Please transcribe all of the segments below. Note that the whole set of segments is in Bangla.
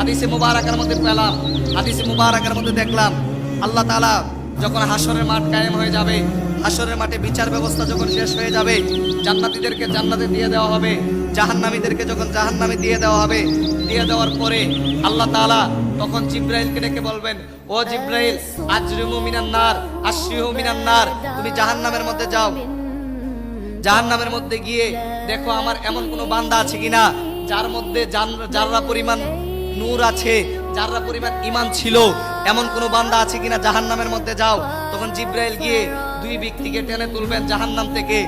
হাদিসে মুবারাকের মধ্যে পেলাম, হাদিসে মুবারাকের মধ্যে দেখলাম, আল্লাহ তাআলা যখন হাসরের মাঠ কায়েম হয়ে যাবে হাসরের মাঠে বিচার ব্যবস্থা যখন শেষ হয়ে যাবে, জান্নাতীদেরকে জান্নাতে দিয়ে দেওয়া হবে, জাহান্নামীদেরকে যখন জাহান্নামে দিয়ে দেওয়া হবে, দিয়ে দেওয়ার পরে আল্লাহ তাআলা তখন জিব্রাইলকে ডেকে বলবেন, ও জিব্রাইল, আজরিমু মিনান্নার নার, আশরিহু মিনান তুমি জাহান্নামের মধ্যে যাও। জাহান্নামের মধ্যে গিয়ে দেখো আমার এমন কোনো বান্দা আছে কিনা, যার মধ্যে যাররা পরিমাণ নূর আছে যাররা পরিমাণ ইমান ছিল। এমন কোনো বান্দা আছে কিনা জাহান্নামের মধ্যে যাও। তখন জিব্রাইল গিয়ে দুই ব্যক্তিকে টেনে তুলবেন জাহান্নাম থেকে।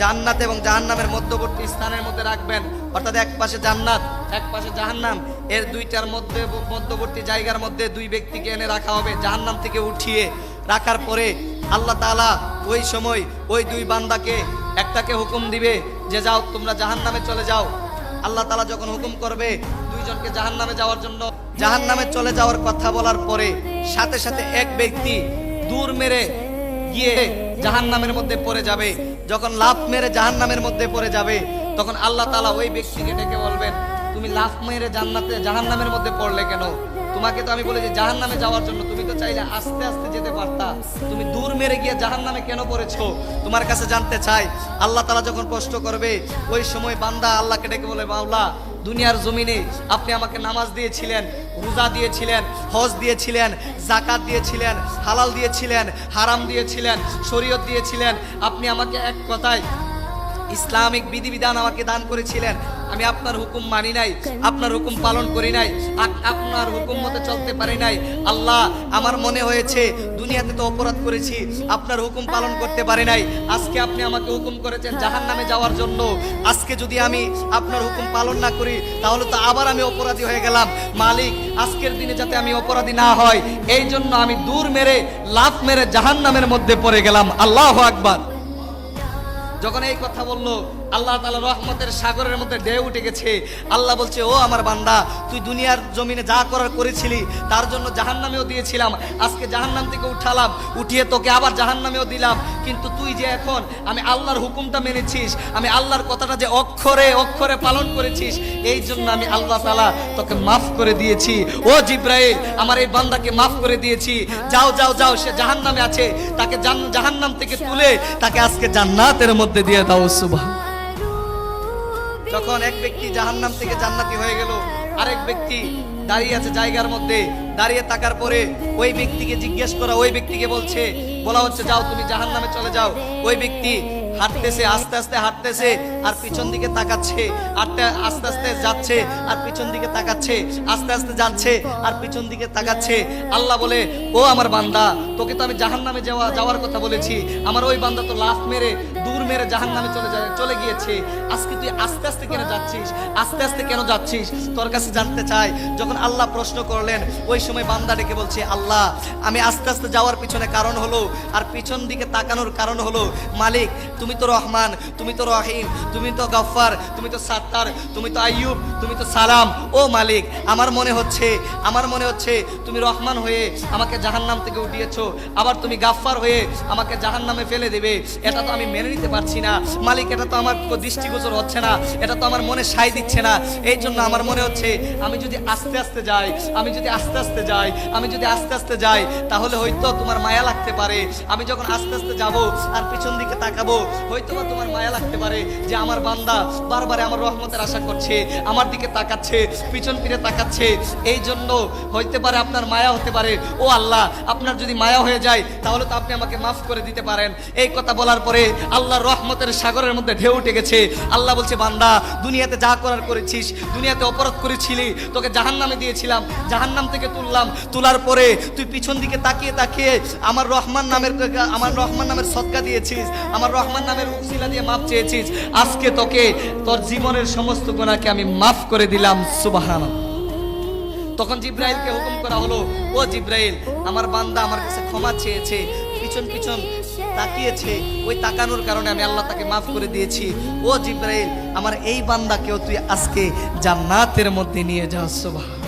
জান্নাত এবং জাহান্নামের মধ্যবর্তী স্থানের মধ্যে রাখবেন। অর্থাৎ এক পাশে জান্নাত, এক পাশে জাহান্নাম। এর দুইটার মধ্যে মধ্যবর্তী জায়গার মধ্যে দুই ব্যক্তিকে এনে রাখা হবে জাহান্নাম থেকে উঠিয়ে। রাখার পরে আল্লাহ তাআলা ওই সময় ওই দুই বান্দাকে, একটাকে হুকুম দিবে যে, যাও, তোমরা জাহান্নামে চলে যাও। আল্লাহ তালা যখন হুকুম করবে দুইজনকে জাহান্নামে যাওয়ার জন্য। জাহান্নামে চলে যাওয়ার কথা বলার পরে সাথে সাথে এক ব্যক্তি দূর মেরে গিয়ে জাহান্নামের মধ্যে পড়ে যাবে। যখন লাফ মেরে জাহান্নামের মধ্যে পড়ে যাবে, তখন আল্লাহ তাআলা ওই ব্যক্তিকে ডেকে বলবেন, তুমি লাফ মেরে জান্নাতে, জাহান্নামের মধ্যে পড়লে কেন? তোমাকে তো আমি বলেছি জাহান্নামে যাওয়ার জন্য তুমি তো চাইলে আস্তে আস্তে যেতে পারতা। তুমি দূর মেরে গিয়ে জাহান্নামে কেন পড়েছো? তোমার কাছে জানতে চাই। আল্লাহ তালা যখন কষ্ট করবে, ওই সময় বান্দা আল্লাহকে ডেকে বলে বাউলা দুনিয়ার জমিনে আপনি আমাকে নামাজ দিয়েছিলেন, রোজা দিয়েছিলেন, হজ দিয়েছিলেন জাকাত দিয়েছিলেন, হালাল দিয়েছিলেন, হারাম দিয়েছিলেন, শরীয়ত দিয়েছিলেন। আপনি আমাকে এক কথায় ইসলামিক বিধিবিধান আমাকে দান করেছিলেন। আমি আপনার হুকুম মানি নাই, আপনার হুকুম পালন করি নাই আপনার হুকুম মতে চলতে পারি নাই। আল্লাহ, আমার মনে হয়েছে, দুনিয়াতে তো অপরাধ করেছি, আপনার হুকুম পালন করতে পারি নাই। আজকে আপনি আমাকে হুকুম করেছেন জাহান নামে যাওয়ার জন্য। আজকে যদি আমি আপনার হুকুম পালন না করি, তাহলে তো আবার আমি অপরাধী হয়ে গেলাম। মালিক, আজকের দিনে যাতে আমি অপরাধী না হয় এই জন্য আমি দূর মেরে, লাফ মেরে জাহান নামের মধ্যে পড়ে গেলাম। আল্লাহ আকবার। যখন এই কথা বলল আল্লাহ তালা রহমতের সাগরের মধ্যে ঢেউ উঠে গেছে। আল্লাহ বলছে, ও আমার বান্দা, তুই দুনিয়ার জমিনে যা করার করেছিলি, তার জন্য জাহান্নামেও দিয়েছিলাম। আজকে জাহান্নাম থেকে উঠালাম, উঠিয়ে তোকে আবার জাহান্নামেও দিলাম। কিন্তু তুই যে এখন, আমি আল্লাহর হুকুমটা মেনেছিস, আমি আল্লাহর কথাটা যে অক্ষরে অক্ষরে পালন করেছিস, এই জন্য আমি আল্লাহ তালা তোকে মাফ করে দিয়েছি। ও জিব্রাইল, আমার এই বান্দাকে মাফ করে দিয়েছি। যাও যাও যাও, সে জাহান্নামে আছে। তাকে জান- জাহান্নাম থেকে তুলে তাকে আজকে জান্নাতের মধ্যে দিয়ে দাও সুবাহ যখন এক ব্যক্তি জাহান্নাম থেকে জান্নাতি হয়ে গেল, আরেক ব্যক্তি দাঁড়িয়ে আছে জায়গার মধ্যে, দাঁড়িয়ে থাকার পরে ওই ব্যক্তিকে জিজ্ঞেস করা, ওই ব্যক্তিকে বলছে, বলা হচ্ছে, যাও তুমি জাহান্নামে চলে যাও। ওই ব্যক্তি হাঁটতেছে, আস্তে আস্তে হাঁটতেছে, আর পিছন দিকে তাকাচ্ছে আস্তে আস্তে যাচ্ছে, আর পিছন দিকে তাকাচ্ছে, আস্তে আস্তে যাচ্ছে, আর পিছন দিকে তাকাচ্ছে। আল্লাহ বলে, ও আমার বান্দা, তোকে তো আমি জাহান্নামে যাওয়া, যাওয়ার কথা বলেছি। আমার ওই বান্দা তো লাফ মেরে দূর মেরে জাহান্নামে চলে যায়, চলে গিয়েছে। আজকে তুই আস্তে আস্তে কেন যাচ্ছিস? আস্তে আস্তে কেন যাচ্ছিস? তোর কাছে জানতে চাই। যখন আল্লাহ প্রশ্ন করলেন, ওই সময় বান্দা ডেকে বলছে, আল্লাহ, আমি আস্তে আস্তে যাওয়ার পিছনে কারণ হলো আর পিছন দিকে তাকানোর কারণ হলো, মালিক, তুমি তো রহমান, তুমি তো রহিম, তুমি তো গফফার, তুমি তো সাত্তার, তুমি তো আইয়ুব, তুমি তো সালাম। ও মালিক, আমার মনে হচ্ছে, আমার মনে হচ্ছে তুমি রহমান হয়ে আমাকে জাহান্নাম থেকে উঠিয়েছো। আবার তুমি গাফফার হয়ে আমাকে জাহান্নামে ফেলে দেবে। এটা তো আমি মেনে নিতে পারছি না। মালিক, এটা তো আমার দৃষ্টিগোচর হচ্ছে না। এটা তো আমার মনে সাই দিচ্ছে না। এই জন্য আমার মনে হচ্ছে, আমি যদি আস্তে আস্তে যাই, আমি যদি আস্তে আস্তে যাই, আমি যদি আস্তে আস্তে যাই, তাহলে হয়তো তোমার মায়া লাগতে পারে। আমি যখন আস্তে আস্তে যাব আর পিছন দিকে তাকাবো, হয়তো বা তোমার মায়া লাগতে পারে যে আমার বান্দা বারবার আমার রহমতের আশা করছে, আমার দিকে তাকাচ্ছে, পিছন ফিরে তাকাচ্ছে। এই জন্য হইতে পারে আপনার মায়া হতে পারে। ও আল্লাহ, আপনার যদি মায়া হয়ে যায়, তাহলে তো আপনি আমাকে মাফ করে দিতে পারেন। এই কথা বলার পরে আল্লাহর রহমতের সাগরের মধ্যে ঢেউ উঠে গেছে। আল্লাহ বলছে, বান্দা, দুনিয়াতে যা করার করেছিস, দুনিয়াতে অপরাধ করেছিলি, তোকে জাহান্নামে দিয়েছিলাম জাহান নাম থেকে তুললাম, তোলার পরে তুই পিছন দিকে তাকিয়ে তাকিয়ে আমার রহমান নামের আমার রহমান নামের সৎকা দিয়েছিস, আমার রহমান নামের উসিলা দিয়ে মাপ চেয়েছিস। আজকে তোকে, তোর জীবনের সমস্ত গুণাকে আমি মাফ করে দিলাম সুবাহান তখন জিব্রাইলকে হুকুম করা হলো, ও জিব্রাইল, আমার বান্দা আমার কাছে ক্ষমা চেয়েছে, পিছন পিছন তাকিয়েছে, ওই তাকানোর কারণে আমি আল্লাহ তাকে মাফ করে দিয়েছি। ও জিব্রাইল, আমার এই বান্দাকেও তুই আজকে জান্নাতের মধ্যে নিয়ে যাওয়ার সুবহান।